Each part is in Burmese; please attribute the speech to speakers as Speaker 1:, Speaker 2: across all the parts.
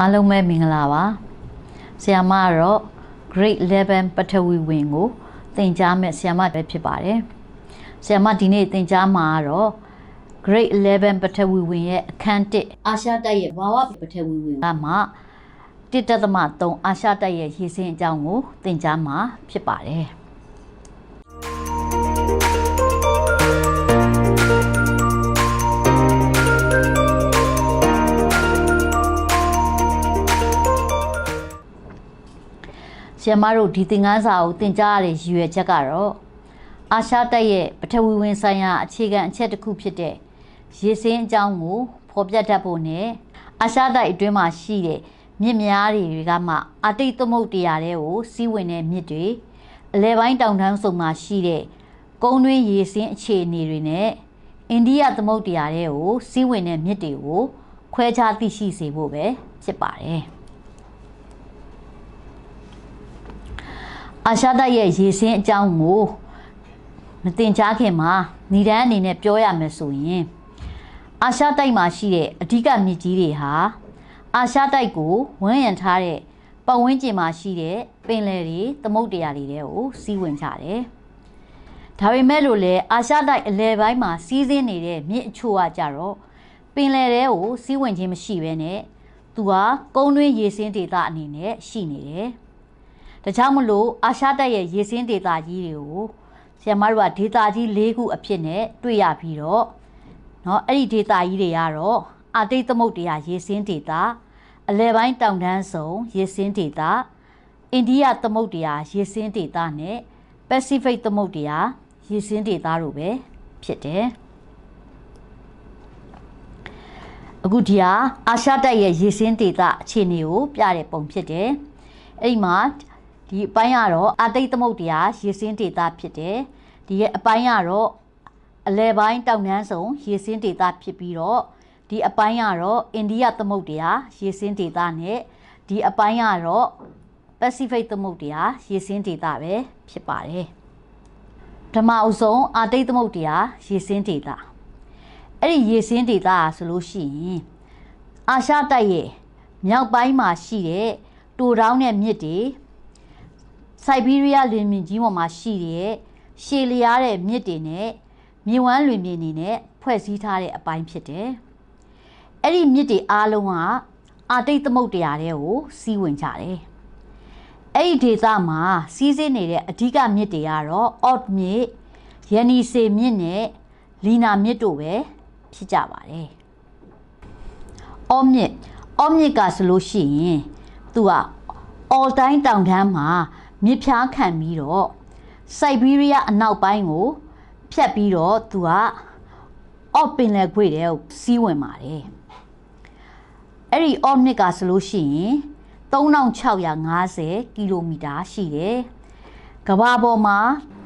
Speaker 1: အားလုံးပဲမင်္ဂလာပါဆရာမကတော့ grade 11ပထဝီဝင်ကိုသင်ကြားမဲ့ဆရာမပဲဖြစ်ပါတယ်ဆရာမဒီနေ့သင်ကြားမှာကတော့ grade 11ပထဝီဝင်ရဲ့အခန်း1အာရှတိုက်ရဲ့ဘာဝပထဝီဝင်ကမှ1.3အာရှတိုက်ရဲ့ရေစင်းအကြောင်းကိုသင်ကြားမှာဖြစ်ပါတယ် ဆီယမတို့ဒီသင်ခန်းစာကိုသင်ကြားရတဲ့ရည်ရွယ်ချက်ကတော့အာရှတိုက်ရဲ့ပထဝီဝင်ဆိုင်ရာအခြေခံအချက်တစ်ခုဖြစ်တဲ့ရေစင်းအကြောင်းကိုဖော်ပြတတ်ဖို့နဲ့အာရှတိုက်အတွင်းမှာရှိတဲ့မြစ်များတွေကမှအာတိတ်သမုတ်တရားတွေကိုစီးဝင်တဲ့မြစ်တွေအလဲပိုင်းတောင်တန်းစုံမှာရှိတဲ့ကုန်းတွင်းရေစင်းအခြေအနေတွေနဲ့အိန္ဒိယသမုတ်တရားတွေကိုစီးဝင်တဲ့မြစ်တွေကိုခွဲခြားသိရှိစေဖို့ပဲဖြစ်ပါတယ်။ အာရှတိုက်ရဲ့ရေစင်းအကြောင်းကိုမတင်ကြားခင်မှာဏ္ဍန်အနေနဲ့ပြောရမယ်ဆိုရင်အာရှတိုက်မှာရှိတဲ့အဓိကမြစ်ကြီးတွေဟာအာရှတိုက်ကိုဝန်းရံထားတဲ့ပတ်ဝန်းကျင်မှာရှိတဲ့ပင်လယ်တွေသမုဒ္ဒရာတွေတဲ့ကိုစီးဝင်ကြတယ်။ဒါပေမဲ့လို့လေအာရှတိုက်အလယ်ပိုင်းမှာစီးဆင်းနေတဲ့မြစ်အချို့ကကြတော့ပင်လယ်တွေကိုစီးဝင်ခြင်းမရှိဘဲနဲ့သူဟာကုန်းတွင်းရေစင်းဒေသအနေနဲ့ရှိနေတယ်။ ဒါကြောင့်မလို့အာရှတိုက်ရဲ့ရေစင်းဒေတာကြီးတွေကိုဆရာမတို့ကဒေတာကြီး၄ခုအဖြစ်နဲ့တွေ့ရပြီးတော့เนาะအဲ့ဒီဒေတာကြီးတွေကတော့အာတိတ်သမုတ်တရားရေစင်းဒေတာအလဲပိုင်းတောင်တန်းစုံရေစင်းဒေတာအိန္ဒိယသမုတ်တရားရေစင်းဒေတာနဲ့ပစိဖိတ်သမုတ်တရားရေစင်းဒေတာတို့ပဲဖြစ်တယ်အခုဒီဟာအာရှတိုက်ရဲ့ရေစင်းဒေတာအခြေအနေကိုပြတဲ့ပုံဖြစ်တယ်အဲ့ဒီမှာ ဒီအပိုင်းကတော့အာတိတ်သမုတ်တရားရေစင်းဒေတာဖြစ်တယ်ဒီရဲ့အပိုင်းကတော့အလဲပိုင်းတောင်နှန်းဆောင်ရေစင်းဒေတာဖြစ်ပြီးတော့ဒီအပိုင်းကတော့အိန္ဒိယသမုတ်တရားရေစင်းဒေတာနဲ့ဒီအပိုင်းကတော့ပစိဖိတ်သမုတ်တရားရေစင်းဒေတာပဲဖြစ်ပါတယ်ဓမ္မအုပ်ဆုံးအာတိတ်သမုတ်တရားရေစင်းဒေတာအဲ့ဒီရေစင်းဒေတာဆိုလို့ရှိရင်အာရှတိုက်ရဲ့မြောက်ပိုင်းမှာရှိတဲ့တူတောင်းတဲ့မြစ်တွေ စိုက်ဘီးရီးယားလင်မြင်ကြီးပေါ်မှာရှိတဲ့ရှည်လျားတဲ့မြစ်တွေနဲ့မြေဝမ်းလွင်မြင်နေနဲ့ဖွဲ့စည်းထားတဲ့အပိုင်းဖြစ်တယ်။အဲ့ဒီမြစ်တွေအားလုံးကအာတိတ်သမုတ်တရားတွေကိုစီးဝင်ကြတယ်။အဲ့ဒီဒေသမှာစီးဆင်းနေတဲ့အဓိကမြစ်တွေကတော့အော့မြစ်၊ယန်နီစေမြစ်နဲ့လီနာမြစ်တို့ပဲဖြစ်ကြပါတယ်။အော့မြစ်အော့မြစ်ကဆိုလို့ရှိရင်သူက all time တောင်တန်းမှာ မြစ်ဖျားခံပြီးတော့စိုက်ဘီးရီးယားအနောက်ပိုင်းကို ဖြတ်ပြီးတော့သူကအော့ပင်လယ်ခွေတဲ့ကိုစီးဝင်ပါတယ်အဲ့ဒီအော့မြစ်ကဆိုလို့ရှိရင်3650ကီလိုမီတာရှိတယ်ကမ္ဘာပေါ်မှာ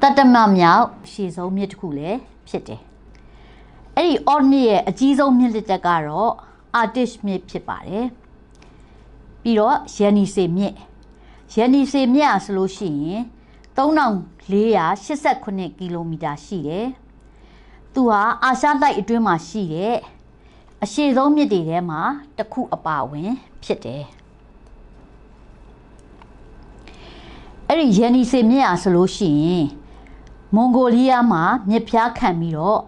Speaker 1: တတ္တမမြောက်ရှည်ဆုံးမြစ်တစ်ခုလည်းဖြစ်တယ်အဲ့ဒီအော့မြစ်ရဲ့အကြီးဆုံးမြစ်လက်တက်ကတော့အာတစ်မြစ်ဖြစ်ပါတယ်ပြီးတော့ယန်နီစေမြစ် ရန်ဒီစေမြတ်ဆိုလို့ရှိရင်3489ကီလိုမီတာရှိတယ်။သူဟာအာရှတိုက်အတွင်းမှာရှိတဲ့အရှည်ဆုံးမြစ်တွေထဲမှာတစ်ခုအပါအဝင်ဖြစ်တယ်။အဲ့ဒီရန်ဒီစေမြတ်ဆိုလို့ရှိရင်မွန်ဂိုလီးယားမှာမြစ်ဖျားခံပြီးတော့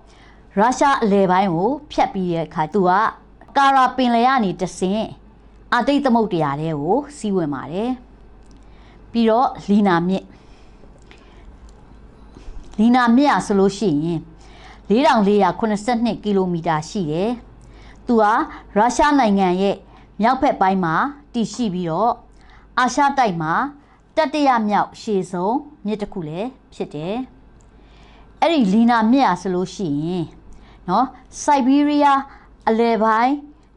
Speaker 1: ရုရှားအလဲပိုင်းကိုဖျက်ပြီးတဲ့အခါသူကကာရာပင်လယ်ကနေတဆင့်အာတိတ်သမုတ်တရားတွေကိုစီးဝင်ပါတယ်။ ပြီးတော့လီနာမြစ်လီနာမြစ်อ่ะဆိုလို့ရှိရင်4482ကီလိုမီတာရှိတယ်။သူဟာရုရှားနိုင်ငံရဲ့မြောက်ဘက်ပိုင်းမှာတည်ရှိပြီးတော့အာရှတိုက်မှာတတိယမြောက်ရှည်ဆုံးမြစ်တစ်ခုလည်းဖြစ်တယ်။အဲ့ဒီလီနာမြစ်อ่ะဆိုလို့ရှိရင်เนาะစိုက်ဘီးရီးယားအလယ်ပိုင်း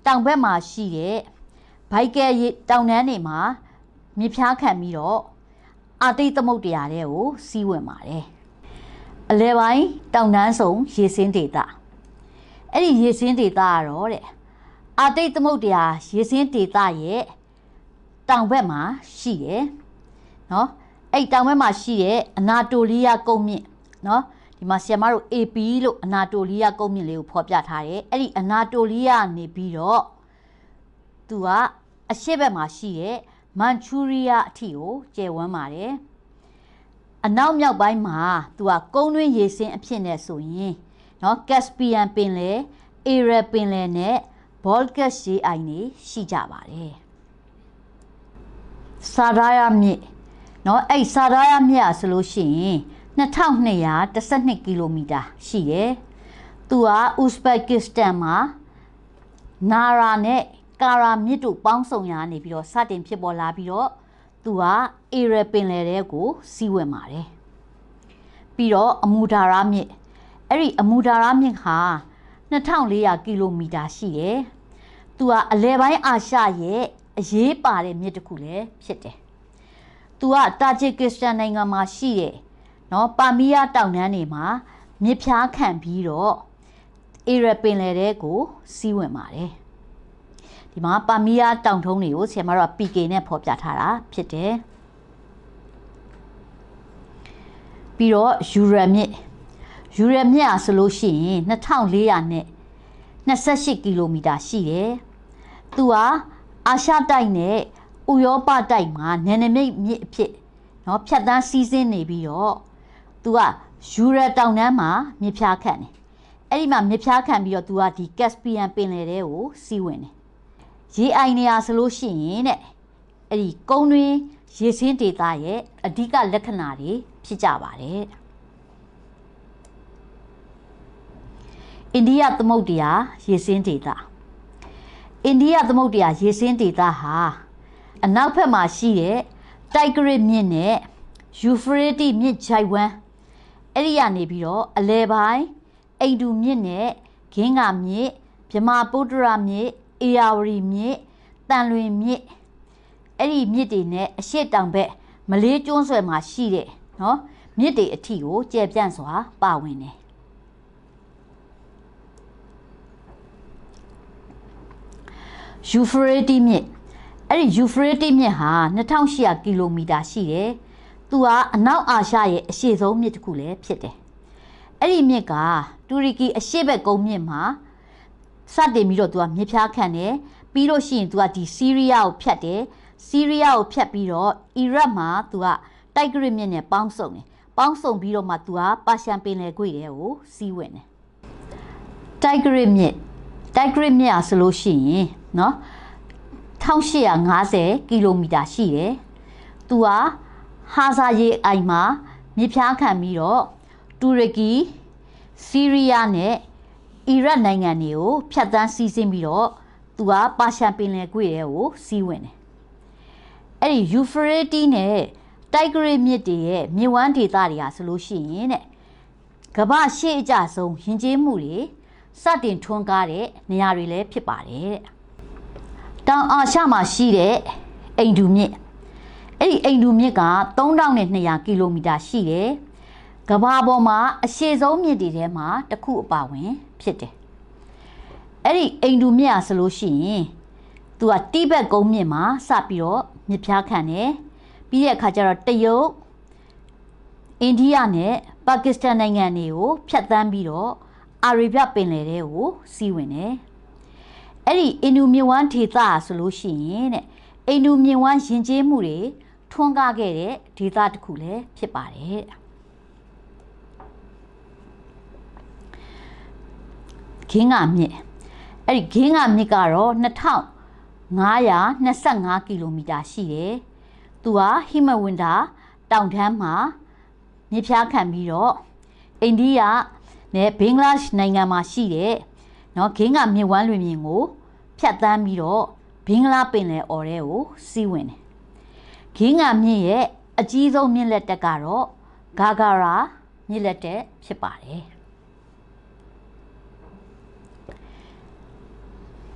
Speaker 1: တောင်ဘက်မှာရှိတဲ့ဘိုက်ကဲတောင်တန်းတွေမှာ မြစ်ဖျားခံပြီးတော့အာတိတ်သမုတ်တရားတွေကိုစီးဝင်ပါတယ်အလဲပိုင်းတောင်တန်းဆောင်ရေစင်းဒေတာအဲ့ဒီရေစင်းဒေတာကတော့တဲ့အာတိတ်သမုတ်တရားရေစင်းဒေတာရဲ့တောင်ဘက်မှာရှိတယ်နော်အဲ့တောင်ဘက်မှာရှိတဲ့အနာတိုလီးယားကုန်းမြင့်နော်ဒီမှာဆီယမတို့ AP လို့အနာတိုလီးယားကုန်းမြင့်လေးကိုဖော်ပြထားတယ်အဲ့ဒီအနာတိုလီးယားကနေပြီးတော့သူကအရှေ့ဘက်မှာရှိတဲ့ မန်ချူရီးယားအထိကိုကျယ်ဝန်းပါတယ်။အနောက်မြောက်ပိုင်းမှာသူကကုန်းတွင်းရေစင်းအဖြစ်နဲ့ဆိုရင်နော်ကက်စပီယန်ပင်လယ်၊အေရယ်ပင်လယ်နဲ့ဘောလ်ကက်ရေအိုင်တွေရှိကြပါတယ်။စာရာယာမြစ်နော်အဲ့စာရာယာမြစ်အဆလို့ရှိရင်2212ကီလိုမီတာရှိရယ်။သူကဥဇဘက်ကစ္စတန်မှာနာရာနဲ့ ကာရာမြစ်တို့ပေါင်းစုံရာနေပြီးတော့စတင်ဖြစ်ပေါ်လာပြီးတော့သူကအေရပင်လယ်ထဲကိုစီးဝင်ပါတယ်ပြီးတော့အမူဒါရာမြစ်အဲ့ဒီအမူဒါရာမြစ်ဟာ2400ကီလိုမီတာရှိတယ်သူကအလဲပိုင်းအာရှရဲ့အရေးပါတဲ့မြစ်တစ်ခုလည်းဖြစ်တယ်သူကတာဂျစ်ကစ္စတန်နိုင်ငံမှာရှိတဲ့နော်ပါမီးယားတောင်တန်းတွေမှာမြစ်ဖြားခံပြီးတော့အေရပင်လယ်ထဲကိုစီးဝင်ပါတယ် ဒီမှာပါမီးယားတောင်ထုံးတွေကိုဆရာမတို့က PK နဲ့ဖော်ပြထားတာဖြစ်တယ်ပြီးတော့ယူရမြစ်ယူရမြစ်อ่ะဆိုလို့ရှိရင်2400နဲ့28ကီလိုမီတာရှိတယ်သူကအာရှတိုက်နဲ့ဥရောပတိုက်မှာနယ်နိမိတ်မြစ်အဖြစ်เนาะဖြတ်တန်းစီးဆင်းနေပြီးတော့သူကယူရတောင်တန်းမှာမြစ်ဖြားခန့်တယ်အဲ့ဒီမှာမြစ်ဖြားခံပြီးတော့သူကဒီကက်စပီယန်ပင်လယ်ထဲကိုစီးဝင်တယ် ရေအိုင်နေရာဆိုလို့ရှိရင်တဲ့အဲ့ဒီကုန်းတွင်းရေစင်းဒေသရဲ့အဓိကလက္ခဏာတွေဖြစ်ကြပါတယ်အိန္ဒိယသမုဒ္ဒရာရေစင်းဒေသအိန္ဒိယသမုဒ္ဒရာရေစင်းဒေသဟာအနောက်ဘက်မှာရှိတဲ့တိုက်ဂရစ်မြစ်နဲ့ယူဖရတီမြစ်ဂျိုက်ဝမ်အဲ့ဒီကနေပြီးတော့အလဲပိုင်းအိန္ဒူမြစ်နဲ့ဂင်းကမြစ်မြမပုတ္တရမြစ် အေယာဝတီမြစ်တန်လွင်မြစ်အဲ့ဒီမြစ်တွေနဲ့အရှိတောင်ဘက်မလေးကျွန်းဆွယ်မှာရှိတဲ့နော်မြစ်တွေအထီကိုကျယ်ပြန့်စွာပါဝင်တယ်ယူဖရတီမြစ်အဲ့ဒီယူဖရတီမြစ်ဟာ2800ကီလိုမီတာရှိတယ်။သူဟာအနောက်အာရှရဲ့အရှေ့ဆုံးမြစ်တစ်ခုလည်းဖြစ်တယ်။အဲ့ဒီမြစ်ကတူရကီအရှေ့ဘက်ကုန်းမြစ်မှာ စတင်ပြီးတော့သူကမြစ်ဖြားခံတယ်။ပြီးလို့ရှိရင်သူကဒီဆီးရီးယားကိုဖြတ်တယ်။ဆီးရီးယားကိုဖြတ်ပြီးတော့အီရတ်မှာသူကတိုက်ဂရစ်မြစ်နဲ့ပေါင်းစုံတယ်။ပေါင်းစုံပြီးတော့မှသူကပါရှန်ပင်လယ်ကွေ့တဲ့ကိုစီးဝင်တယ်။တိုက်ဂရစ်မြစ်တိုက်ဂရစ်မြစ်อ่ะဆိုလို့ရှိရင်เนาะ1850ကီလိုမီတာရှိတယ်။သူဟာဟာဇာရေအိုင်မှာမြေဖြားခံပြီးတော့တူရကီဆီးရီးယားနဲ့ အီရတ်နိုင်ငံတွေကိုဖျက်ဆီးစီးဆင်းပြီးတော့သူကပါရှန်ပင်လယ်ကွေ့တဲ့ကိုစီးဝင်တယ်။အဲ့ဒီယူဖရတီနဲ့တိုက်ဂရိမြစ်တွေရဲ့မြေဝမ်းဒေသတွေဟာဆိုလို့ရှိရင်တဲ့ကမ္ဘာရှေ့အကြဆုံးယဉ်ကျေးမှုတွေစတင်ထွန်းကားတဲ့နေရာတွေလည်းဖြစ်ပါတယ်တဲ့။တောင်အာရှမှာရှိတဲ့အိန္ဒူမြစ်အဲ့ဒီအိန္ဒူမြစ်က3200ကီလိုမီတာရှိတယ်။ ကမ္ဘာပေါ်မှာအရှည်ဆုံးမြစ်တွေထဲမှာတစ်ခုအပါဝင်ဖြစ်တယ်။အဲ့ဒီအိန္ဒူမြစ်อ่ะဆိုလို့ရှိရင်သူကတိဘက်ကုန်းမြစ်မှာစပြီးတော့မြစ်ဖြားခံတယ်။ပြီးတဲ့အခါကျတော့တရုတ်အိန္ဒိယနဲ့ပါကစ္စတန်နိုင်ငံတွေကိုဖြတ်သန်းပြီးတော့အာရေဗျပင်လယ်ထဲကိုစီးဝင်တယ်။အဲ့ဒီအင်ဒူမြစ်ဝမ်းဒေသဆိုလို့ရှိရင်တဲ့အင်ဒူမြစ်ဝမ်းယဉ်ကျေးမှုတွေထွန်းကားခဲ့တဲ့ဒေသတစ်ခုလည်းဖြစ်ပါတယ်။ ဂင်းကမြစ်အဲ့ဒီဂင်းကမြစ်ကတော့2525ကီလိုမီတာရှိတယ်။သူဟာဟိမဝန္တာတောင်တန်းမှာမြစ်ဖြားခံပြီးတော့အိန္ဒိယနဲ့ဘင်္ဂလားဒေ့ရှ်နိုင်ငံမှာရှိတဲ့เนาะဂင်းကမြစ်ဝမ်းလွင်မြင်ကိုဖြတ်တန်းပြီးတော့ဘင်္ဂလားပင်လယ်အော်ထဲကိုစီးဝင်တယ်။ဂင်းကမြစ်ရဲ့အကြီးဆုံးမြစ်လက်တက်ကတော့ဂါဂါရာမြစ်လက်တက်ဖြစ်ပါတယ်။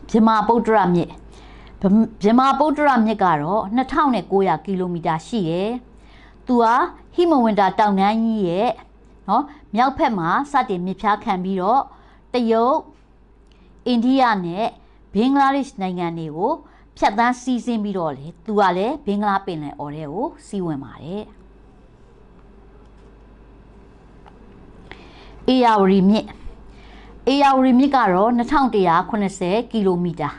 Speaker 1: မြမပုတ္တရမြစ်မြမပုတ္တရမြစ်ကတော့2900ကီလိုမီတာရှိတယ်။သူဟာဟိမဝန္တာတောင်တန်းကြီးရဲ့နော်မြောက်ဘက်မှာစတင်မြစ်ဖြားခံပြီးတော့တရုတ်အိန္ဒိယနဲ့ဘင်္ဂလားဒေ့ရှ်နိုင်ငံတွေကိုဖြတ်သန်းစီးဆင်းပြီးတော့လေသူကလည်းဘင်္ဂလားပင်လယ်အော်ထဲကိုစီးဝင်ပါတယ်အေယာဝတီမြစ် အေယာဝတီမြစ်ကတော့2180ကီလိုမီတာ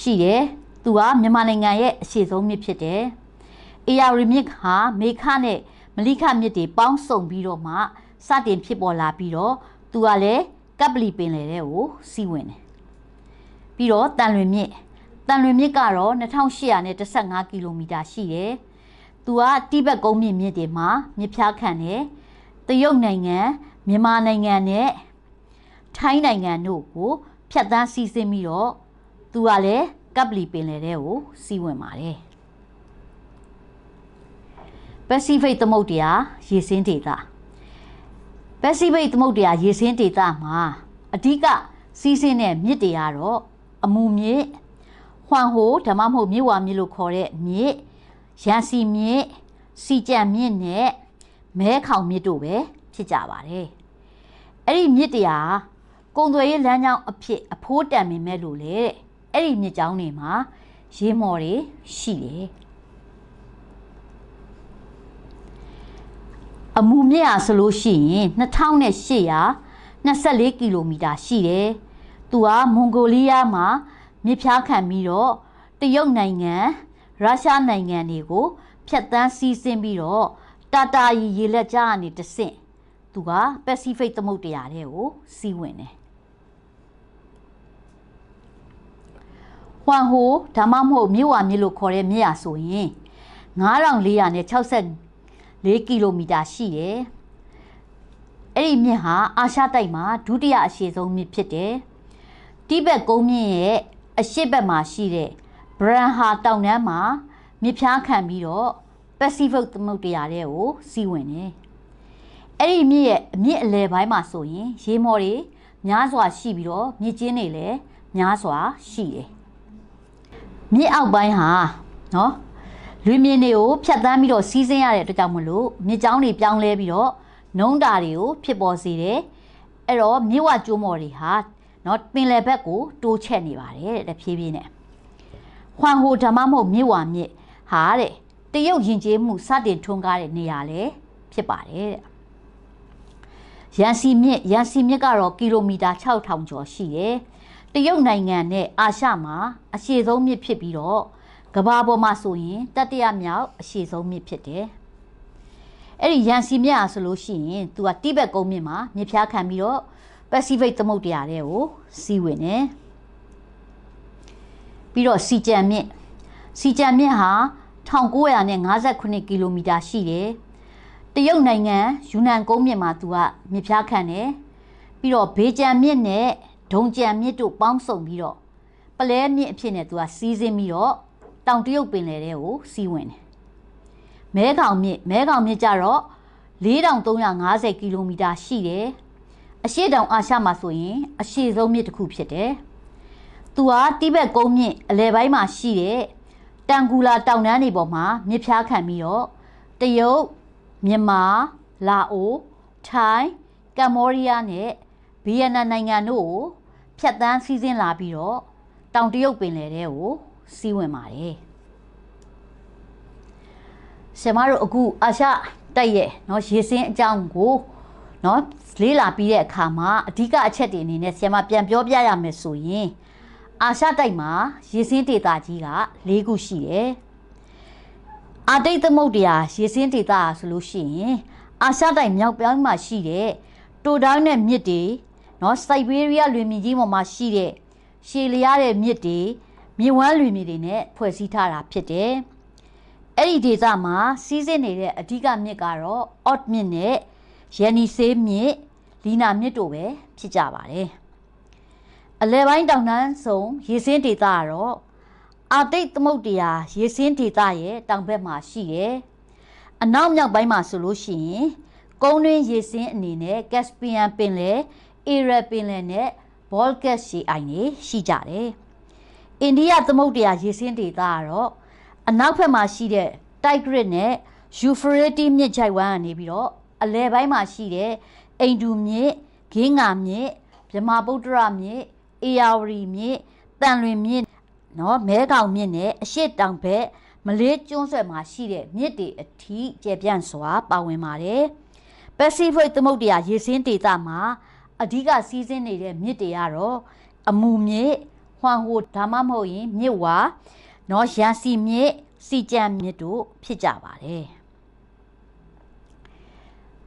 Speaker 1: ရှိတယ်သူသူကမြန်မာနိုင်ငံရဲ့အရှိဆုံးမြစ်ဖြစ်တယ်အေယာရီမြစ်ဟာမေခနဲ့မလိခမြစ်တွေပေါင်းစုံပြီးတော့မှစတင်ဖြစ်ပေါ်လာပြီးတော့သူကလည်းကပ်ပလီပင်လယ်ထဲကိုစီးဝင်တယ်ပြီးတော့တန်လွင်မြစ်တန်လွင်မြစ်ကတော့2815ကီလိုမီတာရှိတယ်သူကတိဘက်ကုန်းမြင့်မြစ်တွေမှာမြစ်ဖျားခံတယ်တရုတ်နိုင်ငံမြန်မာနိုင်ငံနဲ့ ထိုင်းနိုင်ငံတို့ကိုဖြတ်တန်းစီးဆင်းပြီးတော့သူကလည်းကပ်ပလီပင်လယ်ထဲကိုစီးဝင်ပါတယ်ပစိဖိတ်သမုဒ္ဒရာရေစင်းဒေသပစိဖိတ်သမုဒ္ဒရာရေစင်းဒေသမှာအဓိကစီးဆင်းတဲ့မြစ်တွေကတော့အမူမြစ်ဟွမ်ဟိုဓမ္မမဟုတ်မြစ်ဝါမြစ်လို့ခေါ်တဲ့မြစ်ရန်စီမြစ်စီကြံမြစ်နဲ့မဲခေါင်မြစ်တို့ပဲဖြစ်ကြပါတယ်အဲ့ဒီမြစ်တွေဟာ ကုံသွယ်ရေးလမ်းကြောင်းအဖြစ်အဖိုးတန်မိမဲ့လို့လေတဲ့အဲ့ဒီမြစ်ကြောင်းတွေမှာရေမော်တွေရှိတယ်အမူမြစ်ဟာဆိုလို့ရှိရင်2824ကီလိုမီတာရှိတယ်။သူကမွန်ဂိုလီးယားမှာမြစ်ဖျားခံပြီးတော့တရုတ်နိုင်ငံရုရှားနိုင်ငံတွေကိုဖျက်ဆီးစီးဆင်းပြီးတော့တာတာရီရေလက်ကြားကနေတဆင့်သူကပစိဖိတ်သမုဒ္ဒရာထဲကိုစီးဝင်တယ်။ ဟွမ်ဟိုဒါမှမဟုတ်မြို့ဝါမြို့လို့ခေါ်တဲ့မြစ်ရဆိုရင်9464ကီလိုမီတာရှိတယ်။အဲ့ဒီမြစ်ဟာအာရှတိုက်မှာဒုတိယအရှည်ဆုံးမြစ်ဖြစ်တယ်။တိဘက်ကုန်းမြင့်ရဲ့အရှေ့ဘက်မှာရှိတဲ့ဘရန်ဟာတောင်တန်းမှာမြစ်ဖျားခံပြီးတော့ပစိဖိတ်သမုဒ္ဒရာထဲကိုစီးဝင်တယ်။အဲ့ဒီမြစ်ရဲ့အမြင့်အလယ်ပိုင်းမှာဆိုရင် ရေမော်တွေများစွာရှိပြီးတော့မြစ်ကျင်းတွေလည်းများစွာရှိတယ်။ မြစ်အောက်ပိုင်းဟာနော်လွင်မြင်တွေကိုဖြတ်တန်းပြီးတော့စီးဆင်းရတဲ့အတွက်ကြောင့်မလို့မြစ်ကြောင်းတွေပြောင်းလဲပြီးတော့နှုံးတာတွေကိုဖြစ်ပေါ်စေတယ်။အဲ့တော့မြစ်ဝကျိုးမော်တွေဟာနော်ပင်လယ်ဘက်ကိုတိုးချက်နေပါတယ်တဲ့တဖြည်းဖြည်းနဲ့။ဟွမ်ဟိုဓမ္မမဟုတ်မြစ်ဝမြစ်ဟာတဲ့တရုတ်ယဉ်ကျေးမှုစတင်ထွန်းကားတဲ့နေရာလေဖြစ်ပါတယ်တဲ့ရန်စီမြစ်ရန်စီမြစ်ကတော့ကီလိုမီတာ6000ကျော်ရှိတယ် တရုတ်နိုင်ငံနဲ့အာရှမှာအရှည်ဆုံးမြစ်ဖြစ်ပြီးတော့ကမ္ဘာပေါ်မှာဆိုရင်တတိယမြောက်အရှည်ဆုံးမြစ်ဖြစ်တယ်အဲ့ဒီရန်စီမြစ်အားဆိုလို့ရှိရင်သူကတိဘက်ကုန်းမြစ်မှာမြစ်ဖျားခံပြီးတော့ပစိဖိတ်သမုဒ္ဒရာထဲကိုစီးဝင်တယ်ပြီးတော့စီကြံမြစ်စီကြံမြစ်ဟာ1959ကီလိုမီတာရှိတယ်။တရုတ်နိုင်ငံယူနန်ကုန်းမြစ်မှာသူကမြစ်ဖျားခံတယ်။ပြီးတော့ဘေဂျန်မြစ်နဲ့ ဒုံကြံမြစ်တို့ပေါင်းစုံပြီးတော့ပလဲမြစ်အဖြစ်နဲ့သူကစီးဆင်းပြီးတော့တောင်တရုတ်ပင်လယ်ထဲကိုစီးဝင်တယ်။မဲခေါင်မြစ်မဲခေါင်မြစ်ကြတော့4350ကီလိုမီတာရှိတယ်။အရှေ့တောင်အာရှမှာဆိုရင် အရှေ့ဆုံးမြစ်တစ်ခုဖြစ်တယ်။သူဟာတိဘက်ကုန်းမြစ်အလယ်ပိုင်းမှာရှိတဲ့တန်ကူလာတောင်တန်းတွေပေါ်မှာမြစ်ဖျားခံပြီးတော့တရုတ်မြန်မာလာအိုထိုင်းကမ္ဘောဒီးယားနဲ့ ဗီယက်နမ်နိုင်ငံတို့ကိုဖြတ်တန်းစီးဆင်းလာပြီးတော့တောင်တရုတ်ပင်လယ်ထဲကိုစီးဝင်ပါတယ်ဆရာမတို့အခုအာရှတိုက်ရဲ့เนาะရေစင်းအကြောင်းကိုเนาะလေးလာပြီးတဲ့အခါမှာအဓိကအချက်တွေအနေနဲ့ဆရာမပြန်ပြောပြရမယ်ဆိုရင်အာရှတိုက်မှာရေစင်းဒေသကြီးက၄ခုရှိတယ်။အာတိတ်သမုဒ္ဒရာရေစင်းဒေသဆိုလို့ရှိရင်အာရှတိုက်မြောက်ပိုင်းမှာရှိတဲ့တိုတောင်းနဲ့မြစ်တွေ နော်စိုက်ဘေးရီးယားလွင်မြစ်ကြီးပေါ်မှာရှိတဲ့ရှည်လျားတဲ့မြစ်တွေမြစ်ဝမ်းလွင်မြစ်တွေနဲ့ဖွဲ့စည်းထားတာဖြစ်တယ်။အဲ့ဒီဒေသမှာစီးဆင်းနေတဲ့အဓိကမြစ်ကတော့အော့မြစ်နဲ့ယန်နီဆေးမြစ်လီနာမြစ်တို့ပဲဖြစ်ကြပါတယ်။အလဲပိုင်းတောင်တန်းဆုံရေစင်းဒေသကတော့အာတိတ်သမုဒ္ဒရာရေစင်းဒေသရဲ့တောင်ဘက်မှာရှိတယ်။အနောက်မြောက်ပိုင်းမှာဆိုလို့ရှိရင်ကုန်းတွင်းရေစင်းအနေနဲ့ကက်စပီယန်ပင်လယ် အေရပင်လယ်နဲ့ဘောလ်ကက်ရှီအိုင်တွေရှိကြတယ်။အိန္ဒိယသမုဒ္ဒရာရေစင်းဒေသကတော့အနောက်ဘက်မှာရှိတဲ့တိုက်ဂရစ်နဲ့ယူဖရတီမြစ်ချိုက်ဝမ်းကနေပြီးတော့အလဲပိုင်းမှာရှိတဲ့အိန္ဒူမြစ်ဂင်းငါမြစ်မြမဗုဒ္ဓရမြစ်အေယာဝတီမြစ်တန်လွင်မြစ်နော်မဲကောင်မြစ်နဲ့အရှိတောင်ဘက်မလေးကျွန်းဆွယ်မှာရှိတဲ့မြစ်တွေအထိကျပြန့်စွာပါဝင်ပါတယ်ပစိဖိတ်သမုဒ္ဒရာရေစင်းဒေသမှာ အဓိကစီးဆင်းနေတဲ့မြစ်တွေကတော့အမူမြစ်ဟွမ်ဟိုဒါမှမဟုတ်ရင်မြစ်ဝါနော်ရန်စီမြစ်စီကြံမြစ်တို့ဖြစ်ကြပါတယ်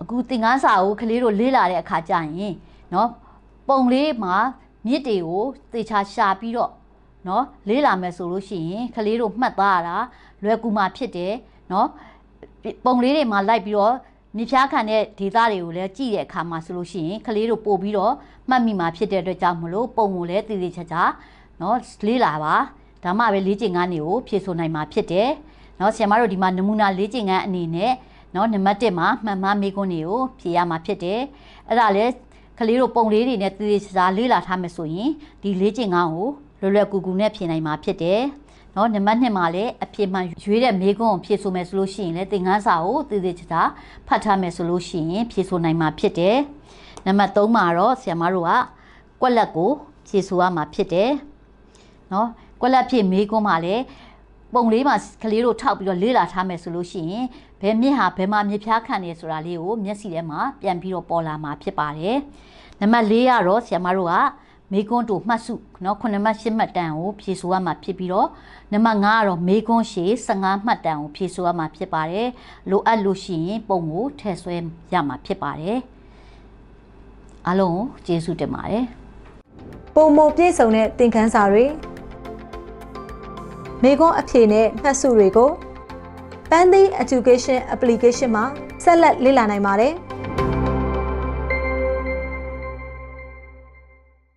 Speaker 1: အခုသင်္ကန်းစာကိုကလေးတို့လေ့လာတဲ့အခါကျရင်နော်ပုံလေးမှာမြစ်တွေကိုသေချာရှာပြီးတော့နော်လေးလာမယ်ဆိုလို့ရှိရင်ကလေးတို့မှတ်သားရတာလွယ်ကူမှာဖြစ်တယ်နော်ပုံလေးတွေမှာလိုက်ပြီးတော့ မြဖြားခံတဲ့ဒေတာတွေကိုလည်းကြည့်တဲ့အခါမှာဆိုလို့ရှိရင်ကလေးတို့ပို့ပြီးတော့မှတ်မိမှာဖြစ်တဲ့အတွက်ကြောင့်မလို့ပုံကိုလည်းတည်တည်ချာချာเนาะလေးလာပါဒါမှပဲလေ့ကျင့်ခန်းတွေကိုဖြည့်ဆို့နိုင်မှာဖြစ်တယ်เนาะဆရာမတို့ဒီမှာနမူနာလေ့ကျင့်ခန်းအနေနဲ့เนาะနံပါတ်1မှာမှန်မှန်မေးခွန်းတွေကိုဖြေရမှာဖြစ်တယ်အဲ့ဒါလည်း ကလေးတို့ပုံလေးတွေနဲ့တည်တည်ချာလေးလာထားမယ်ဆိုရင်ဒီလေးကျင်ကောင်းကိုလွယ်လွယ်ကူကူနဲ့ဖြေနိုင်မှာဖြစ်တယ်။ နော်နံပါတ်2မှာလည်းအဖြေမှန်ရွေးတဲ့မေးခွန်းကိုဖြေဆိုမယ်ဆိုလို့ရှိရင်လည်းသင်ခန်းစာကိုတည်တည်ချာဖတ်ထားမယ်ဆိုလို့ရှိရင်ဖြေဆိုနိုင်မှာဖြစ်တယ်။နံပါတ်3မှာတော့ဆရာမတို့ကကွက်လက်ကိုဖြေဆိုရမှာဖြစ်တယ်။နော်ကွက်လက်ဖြေမေးခွန်းမှာလည်းပုံလေးမှာကလေးတို့ထောက်ပြီးတော့လေးလာထားမယ်ဆိုလို့ရှိရင်ဘယ်မြစ်ဟာဘယ်မှာမြစ်ဖြားခံနေဆိုတာလေးကိုမျက်စိထဲမှာပြန်ပြီးတော့ပေါ်လာမှာဖြစ်ပါတယ်။နံပါတ်၄ကတော့ဆရာမတို့က မေကွန်းတူမှတ်စုเนาะ9မှတ်10မှတ်တန်ကိုဖြည့်ဆိုရမှာဖြစ်ပြီးတော့နံပါတ်5ကတော့မေကွန်းရှည်15မှတ်တန်ကိုဖြည့်ဆိုရမှာဖြစ်ပါတယ်။လိုအပ်လို့ရှိရင်ပုံကိုထည့်ဆွဲရမှာဖြစ်ပါတယ်။အားလုံးကိုကျေးဇူးတင်ပါတယ်။
Speaker 2: ပုံမပြည့်စုံတဲ့သင်ခန်းစာတွေမိခွန်းအဖြေနဲ့မှတ်စုတွေကို Pandy Education Application မှာဆက်လက်လေ့လာနိုင်ပါတယ်။